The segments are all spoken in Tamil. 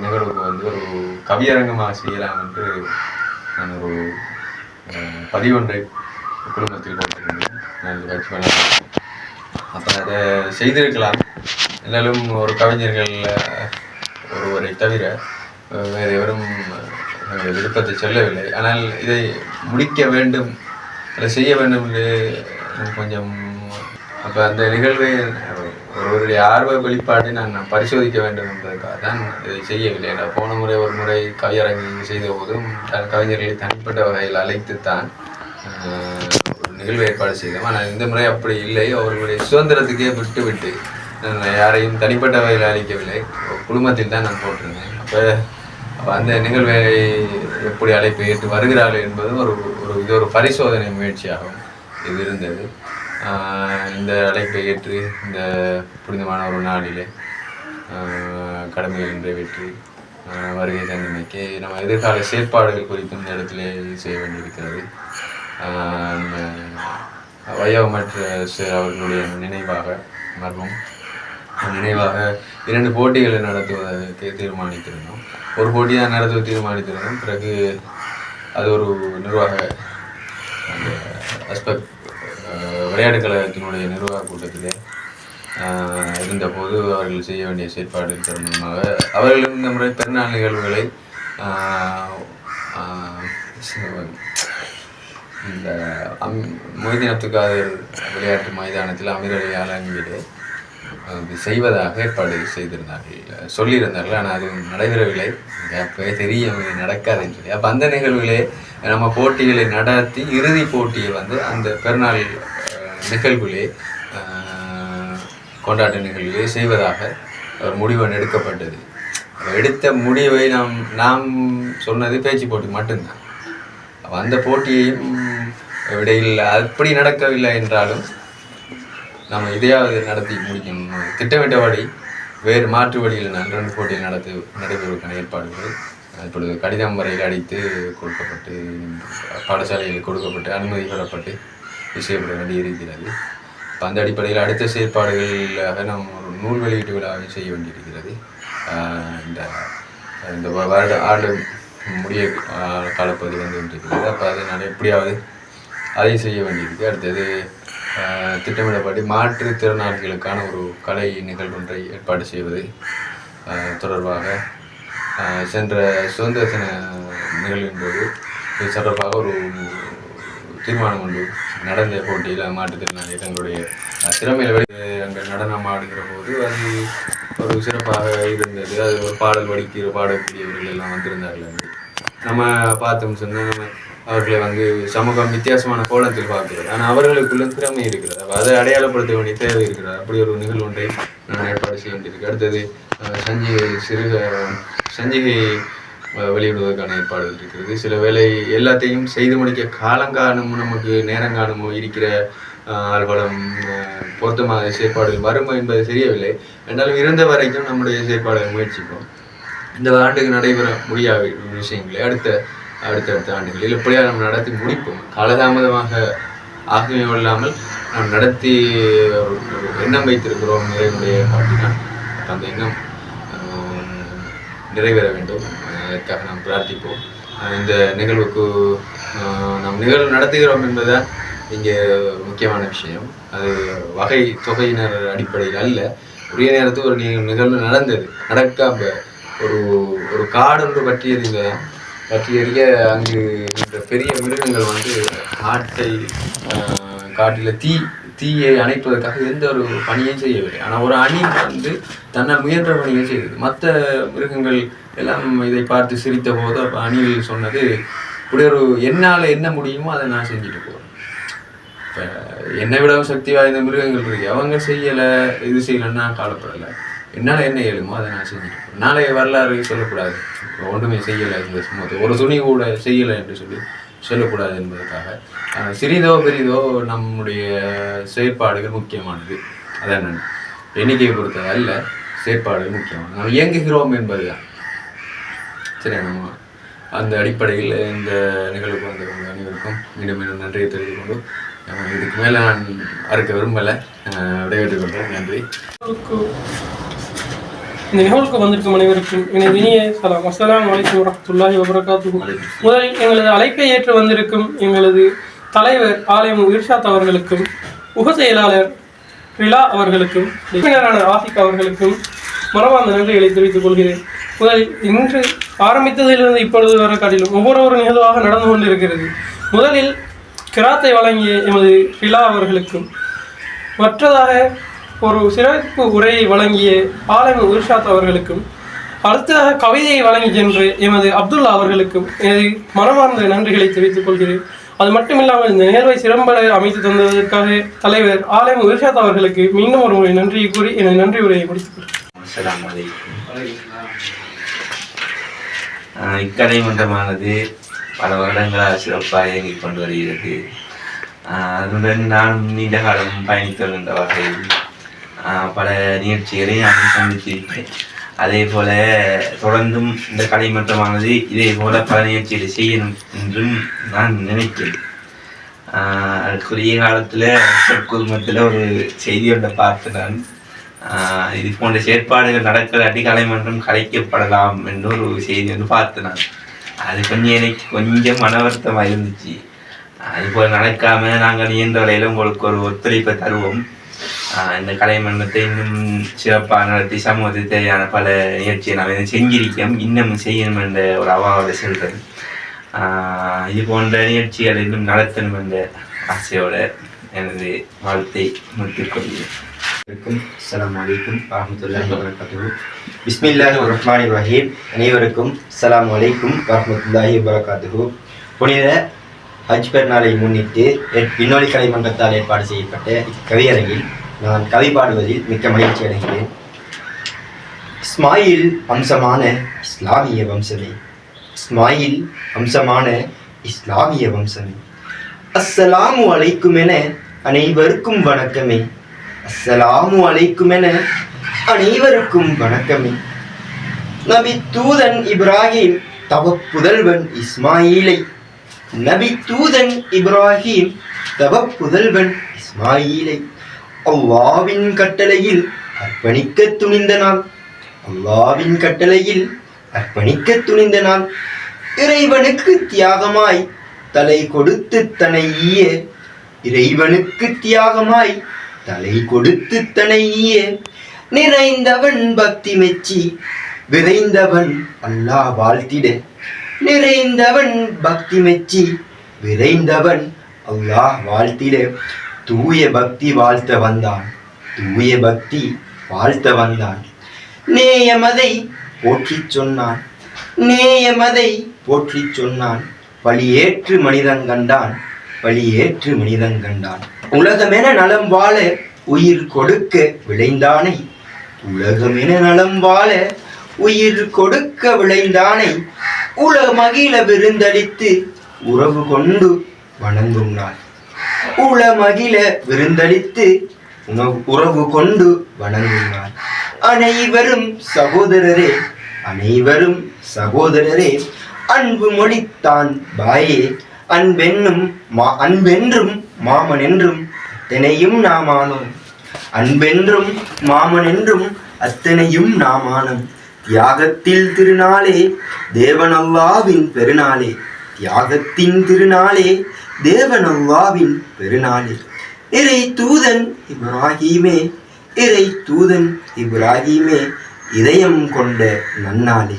நிகழ்வுக்கு வந்து ஒரு கவியரங்கமாக செய்யலாம் என்று நான் ஒரு பதிவொன்றை குடும்பத்தில் போட்டிருந்தேன் நான் அப்போ அதை செய்திருக்கலாம். இருந்தாலும் ஒரு கவிஞர்கள் ஒருவரை தவிர வேறு எவரும் அஹ், விருப்பத்தை சொல்லவில்லை. ஆனால் இதை முடிக்க வேண்டும். அதை செய்ய வேண்டும் என்று கொஞ்சம் அப்போ அந்த நிகழ்வை அவருடைய ஆர்வ வெளிப்பாட்டை நான் பரிசோதிக்க வேண்டும் என்பதற்காக தான் இதை செய்யவில்லை. நான் போன முறை ஒரு முறை கவியரங்கு செய்த போதும் தன் கவிஞர்களை தனிப்பட்ட வகையில் அழைத்துத்தான் தான் ஒரு நிகழ்வு ஏற்பாடு செய்தோம். ஆனால் இந்த முறை அப்படி இல்லை. அவர்களுடைய சுதந்திரத்துக்கே விட்டு விட்டு நான் யாரையும் தனிப்பட்ட வகையில் அழைக்கவில்லை. குடும்பத்தில் குழுமத்தில் தான் நான் போட்டிருந்தேன். அப்போ அப்போ அந்த நிகழ்வை எப்படி அழைப்பு ஏற்று வருகிறார்கள் என்பதும் ஒரு ஒரு இது ஒரு பரிசோதனை முயற்சியாகும் இது இருந்தது. இந்த அழைப்பை ஏற்று இந்த புனிதமான ஒரு நாளிலே கடமைகள் நிறைவேற்றி வருகை தந்தமைக்கு நம்ம எதிர்கால செயற்பாடுகள் குறித்தும் இந்த இடத்துல செய்ய வேண்டியிருக்கிறது. ஆஹ் வயோமற்ற அவர்களுடைய நினைவாக மர்மம் நினைவாக இரண்டு போட்டிகளை நடத்துவதற்கு தீர்மானித்திருந்தோம். ஒரு போட்டியாக நடத்துவ தீர்மானித்திருந்தோம். பிறகு அது ஒரு நிர்வாக அந்த அஸ்பெக்ட் விளையாட்டு கழகத்தினுடைய நிர்வாக கூட்டத்திலே இருந்தபோது அவர்கள் செய்ய வேண்டிய செயற்பாடு காரணமாக அவர்கள் இந்த முறை பெருநாள் நிகழ்வுகளை இந்த அம் மொய்தீன் விளையாட்டு மைதானத்தில் அமிரலையால் அலி அது செய்வதாக ஏற்பாடு செய்திருந்தார்கள். சொல்லியிருந்தார்கள் ஆனால் அது நடைபெறவில்லை. அப்பவே தெரியும் இது நடக்காதுன்னு சொல்லி. அப்போ அந்த நிகழ்வுகளே நம்ம போட்டிகளை நடத்தி இறுதி போட்டியை வந்து அந்த பெருநாள் அஹ், நிகழ்வுகளே கொண்டாட்ட நிகழ்வுகளே செய்வதாக ஒரு முடிவு எடுக்கப்பட்டது. எடுத்த முடிவை நாம் நாம் சொன்னது பேச்சு போட்டி மட்டும்தான். அந்த போட்டியையும் இடையில் அப்படி நடக்கவில்லை என்றாலும் நம்ம இதையாவது நடத்தி முடிக்கணும். திட்டமிட்டபடி வேறு மாற்று வழியில் நான் ரெண்டு போட்டியில் நடத்து நடைபெறுவதற்கான ஏற்பாடுகள் இப்பொழுது கடிதம் வரையில் அடித்து கொடுக்கப்பட்டு பாடசாலையில் கொடுக்கப்பட்டு அனுமதி பெறப்பட்டு விஷயப்பட வேண்டியிருக்கிறது வேண்டி இருக்கிறது அந்த அடிப்படையில் அடுத்த செயற்பாடுகளாக நாம் ஒரு நூல் வெளியீட்டு விழாவை செய்ய வேண்டியிருக்கிறது. இந்த இந்த வருட ஆண்டு முடிய காலப்பகுதி வந்து கொண்டிருக்கிறது. அப்போ அதை நான் எப்படியாவது அதை செய்ய வேண்டியிருக்கு. அடுத்தது திட்டமிடப்பட்டு திட்டமிடப்படி மாற்றுத்திறனாளிகளுக்கான ஒரு கலை நிகழ்வொன்றை ஏற்பாடு செய்வது தொடர்பாக சென்ற சுதந்திர தின நிகழ்வின் போது இது தொடர்பாக ஒரு தீர்மானம் கொண்டு நடந்த போட்டியில் மாற்றுத்திறனாளி தங்களுடைய திறமையில் வெளி அங்கே நடனம் ஆடுகிற போது அது ஒரு சிறப்பாக இருந்தது. அது ஒரு பாடல் படிக்கிற பாடக்கூடியவர்கள் எல்லாம் வந்திருந்தார்கள் நம்ம பார்த்தோம் சொன்னால் நம்ம அவர்களை வந்து சமூகம் வித்தியாசமான கோலத்தில் பார்க்கிறது. ஆனால் அவர்களுக்குள்ள திறமை இருக்கிறது. அதை அடையாளப்படுத்த வேண்டிய தேவை இருக்கிறது. அப்படி ஒரு நிகழ்வு ஒன்றை நான் ஏற்பாடு செய்ய வேண்டியிருக்கு அடுத்தது சஞ்சிகை சிறுக சஞ்சிகை வெளியிடுவதற்கான ஏற்பாடுகள் இருக்கிறது. சில வேலை எல்லாத்தையும் செய்து முடிக்க காலங்காலமும் நமக்கு நேரங்காணுமோ இருக்கிற ஆர்வலம் பொருத்தமான செயற்பாடுகள் வருமா என்பது தெரியவில்லை. என்றாலும் இருந்த வரைக்கும் நம்முடைய செயற்பாடுகளை முயற்சிப்போம். இந்த ஆண்டுக்கு நடைபெற முடியாத விஷயங்களை அடுத்த அடுத்தடுத்த ஆண்டுகளில் எப்படியா நம்ம நடத்தி முடிப்போம். காலதாமதமாக ஆகவே இல்லாமல் நாம் நடத்தி எண்ணம் வைத்திருக்கிறோம். நிறைவுடைய காட்டினால் அந்த எண்ணம் நிறைவேற வேண்டும். அதற்காக நாம் பிரார்த்திப்போம். இந்த நிகழ்வுக்கு நாம் நிகழ்வு நடத்துகிறோம் என்பதுதான் இங்கே முக்கியமான விஷயம். அது வகை தொகையினர் அடிப்படையில் அல்ல. உரிய நேரத்தில் ஒரு நிகழ்வு நடந்தது. நடக்காம ஒரு ஒரு காடு ஒன்று பற்றி எறிந்த அங்கு இந்த பெரிய மிருகங்கள் வந்து காட்டை காட்டில் தீ தீயை அணைப்பதற்காக எந்த ஒரு பணியும் செய்யவில்லை. ஆனால் ஒரு அணி வந்து தன்னால் முயன்ற பணியை செய்தது. மற்ற மிருகங்கள் எல்லாம் இதை பார்த்து சிரித்த போது அப்போ அணியில் சொன்னது இப்படி ஒரு என்னால் என்ன முடியுமோ அதை நான் செஞ்சுட்டு போகிறேன் இப்போ என்னை விடவும் சக்தி வாய்ந்த மிருகங்கள் இருக்கு. அவங்க செய்யலை இது செய்யலைன்னா நான் என்னால் என்ன இயலுமோ அதை நான் செஞ்சுட்டு போகிறேன் நாளைய வரலாறு சொல்லக்கூடாது. ஒன்றுமே செய்யலை இந்த சமூகத்தை ஒரு துணி கூட செய்யலை என்று சொல்லி சொல்லக்கூடாது என்பதற்காக. சிறிதோ பெரிதோ நம்முடைய செயற்பாடுகள் முக்கியமானது. அதான் எண்ணிக்கையை பொறுத்தது அல்ல செயற்பாடுகள் முக்கியமானது. நாம் இயங்குகிறோம் என்பதுதான் சரி நம்ம அந்த அடிப்படையில் இந்த நிகழ்வுக்கு வந்த அனைவருக்கும் மீண்டும் மீண்டும் நன்றியை தெரிவித்துக் கொண்டு இதுக்கு மேலே நான் அறுக்க விரும்பலை. விடைபெற்றுக் கொள்கிறேன். நன்றி. இந்த நிகழ்வுக்கு வந்திருக்கும் அனைவருக்கும் எனது இனிய சலாம். அஸ்லாம் வலைக்கம் வரமத்துல்லாஹி வபரகாத்து முதலில் எங்களது அழைப்பை ஏற்று வந்திருக்கும் எங்களது தலைவர் ஆலயம் இர்ஷாத் அவர்களுக்கும் உப செயலாளர் ரிலா அவர்களுக்கும் உறுப்பினரான ஆசிக் அவர்களுக்கும் மனமார்ந்த நன்றிகளை தெரிவித்துக் கொள்கிறேன். முதலில் இன்று ஆரம்பித்ததிலிருந்து இப்பொழுது வர காட்டிலும் ஒவ்வொரு ஒரு நிகழ்வாக நடந்து கொண்டிருக்கிறது. முதலில் கிராத்தை வழங்கிய எமது ரிலா அவர்களுக்கும் மற்றதாக ஒரு சிறப்பு உரையை வழங்கிய ஆலமி உர்ஷாத் அவர்களுக்கும் அடுத்ததாக கவிதையை வழங்கி சென்று எமது அப்துல்லா அவர்களுக்கும் எனது மனமார்ந்த நன்றிகளை தெரிவித்துக் கொள்கிறேன். அது மட்டுமில்லாமல் இந்த நிகழ்வை சிறம்பட அமைத்து தந்ததற்காக தலைவர் ஆலயம் உர்ஷாத் அவர்களுக்கு மீண்டும் ஒரு முறை நன்றியை கூறி எனது நன்றி உரையை முடித்துக் கொள்கிறேன். அஸ்ஸலாமு இக்கலை மன்றமானது பல வருடங்களாக சிறப்பாக இயங்கிக் கொண்டு வருகிறது. அதனுடன் நான் நீண்ட காலம் பயணித்து வருகின்ற வகையில் பல நிகழ்ச்சிகளை நான் சந்தித்திருக்கிறேன். அதே போல தொடர்ந்தும் இந்த கலை மன்றமானது இதே போல பல நிகழ்ச்சிகளை செய்யணும் என்றும் நான் நினைக்கிறேன். குறுகிய காலத்தில் குடும்பத்தில் ஒரு செய்தி ஒன்றை பார்த்து நான் இது போன்ற செயற்பாடுகள் நடக்கிறாட்டி கலைமன்றம் கலைக்கப்படலாம் என்று ஒரு செய்தி வந்து பார்த்து நான் அது கொஞ்சம் எனக்கு கொஞ்சம் மனவருத்தமாக இருந்துச்சு. அது போல் நாங்கள் இயன்ற வரையில் உங்களுக்கு ஒரு ஒத்துழைப்பை தருவோம். இந்த கலைமன்றத்தை இன்னும் சிறப்பாக நடத்தி சமூகத்துக்கு தேவையான பல நிகழ்ச்சியை நான் செஞ்சிருக்கோம் இன்னும் செய்யணும் என்ற ஒரு அவாவோட செல்றேன் ஆஹ் இது போன்ற நிகழ்ச்சிகள் இன்னும் நடத்தணும் என்ற ஆசையோட எனது வாழ்த்தை முடித்துக் கொள்கிறேன். அனைவருக்கும் அஸ்ஸலாமு அலைக்கும் வரஹ்மத்துல்லாஹி வபரகாத்துஹு. பிஸ்மில்லாஹி ரஹ்மானி ரஹீம். அனைவருக்கும் அஸ்ஸலாமு அலைக்கும் வரஹ்மத்துல்லாஹி வபரகாத்துஹு. புனித ஹஜ் பெருநாளை முன்னிட்டு விண்ணொலி கலை மன்றத்தால் ஏற்பாடு செய்யப்பட்ட இக்கவியரங்கில் நான் கவி பாடுவதில் மிக்க மகிழ்ச்சி அடைகிறேன். இஸ்மாயில் வம்சமான இஸ்லாமிய வம்சமே. இஸ்மாயில் வம்சமான இஸ்லாமிய வம்சமே. அஸ்ஸலாமு அலைக்கும் என அனைவருக்கும் வணக்கமே. அஸ்ஸலாமு அலைக்கும் என அனைவருக்கும் வணக்கமே. நபி தூதன் இப்ராஹிம் தவ புதல்வன் இஸ்மாயிலை. நபி தூதன் இப்ராஹிம் தவ புதல்வன் இஸ்மாயிலை. அல்லாவின் கட்டளையில் அர்ப்பணிக்க துணிந்த நாள். அல்லாவின் கட்டளையில் அர்ப்பணிக்க துணிந்த நாள். இறைவனுக்கு தியாகமாய் தலை கொடுத்து தனையே. இறைவனுக்கு தியாகமாய் தலை கொடுத்து தன்னை நிறைந்தவன் பக்தி மெச்சி விரைந்தவன் அல்லாஹ் வாழ்த்திட. நிறைந்தவன் பக்தி மெச்சி விரைந்தவன் அல்லாஹ் வாழ்த்திட. தூய பக்தி வாழ்த்த வந்தான். தூய பக்தி வாழ்த்த வந்தான். நேயமதை போற்றிச் சொன்னான். நேயமதை போற்றிச் சொன்னான். பழியேற்று மனிதன் கண்டான். பழியேற்று மனிதன் கண்டான். உலகமென நலம் வாழ உயிர் கொடுக்க விளைந்தானை. உலகமென நலம் வாழ உயிர் கொடுக்க விளைந்தானை. உலக மகிழ விருந்தளித்து உறவு கொண்டு வணங்கும் நாள். உள மகிழ விருந்தளித்து உறவு கொண்டு வணங்குவார். அனைவரும் சகோதரரே அனைவரும் சகோதரரே அன்பு மொழித்தான் பாயே அன்பென்னும் மா அன்பென்றும் மாமன் என்றும் அத்தனையும் நாமானோம். அன்பென்றும் மாமன் என்றும் அத்தனையும் நாமானம். தியாகத்தில் திருநாளே தேவனல்லாவின் பெருநாளே. தியாகத்தின் திருநாளே தேவனல்லாவின் பெருநாளில். இறை தூதன் இப்ராஹீமே இறை தூதன் இப்ராஹீமே இதயம் கொண்ட நன்னாளே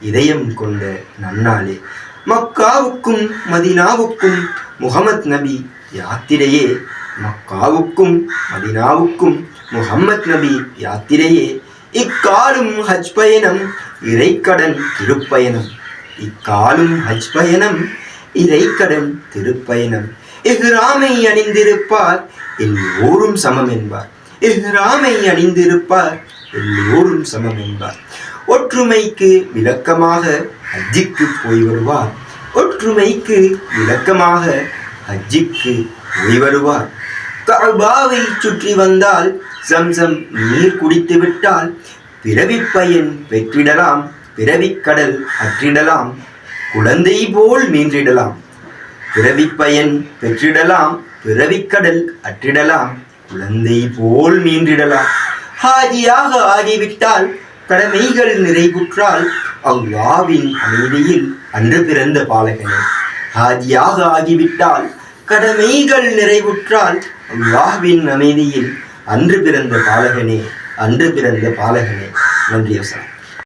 இதயம் கொண்ட நன்னாளே. மக்காவுக்கும் மதினாவுக்கும் முகமத் நபி யாத்திரையே மக்காவுக்கும் மதினாவுக்கும் முகம்மத் நபி யாத்திரையே. இக்காலும் ஹஜ் பயணம் இறைக்கடன் திருப்பயணம். இக்காலும் ஹஜ் பயணம் இறைக்கடன் திருப்பயணம். இஹ்ராமை அணிந்திருப்பார் எல்லோரும் சமம் என்பார். இஹ்ராமை அணிந்திருப்பார் எல்லோரும் சமம் என்பார். ஒற்றுமைக்கு விளக்கமாக ஹஜ்ஜிக்கு போய் வருவார். ஒற்றுமைக்கு விளக்கமாக ஹஜ்ஜிக்கு போய் வருவார். கபாவை சுற்றி வந்தால் சம்சம் நீர் குடித்து விட்டால் பிறவி பயன் பெற்றிடலாம் பிறவிக் கடல் அற்றிடலாம். குழந்தை போல் மீன்றிடலாம். பிறவி பயன் பெற்றிடலாம் பிறவிக் கடல் அற்றிடலாம் குழந்தை போல் மீன்றிடலாம். ஹாஜியாக ஆகிவிட்டால் கடமைகள் நிறைவுற்றால் அவ்வாவின் அமைதியில் அன்று பிறந்த பாலகனே. ஹாஜியாக ஆகிவிட்டால் கடமைகள் நிறைவுற்றால் அவ்வாவின் அமைதியில் அன்று பிறந்த பாலகனே அன்று பிறந்த பாலகனே. நன்றி வசனம்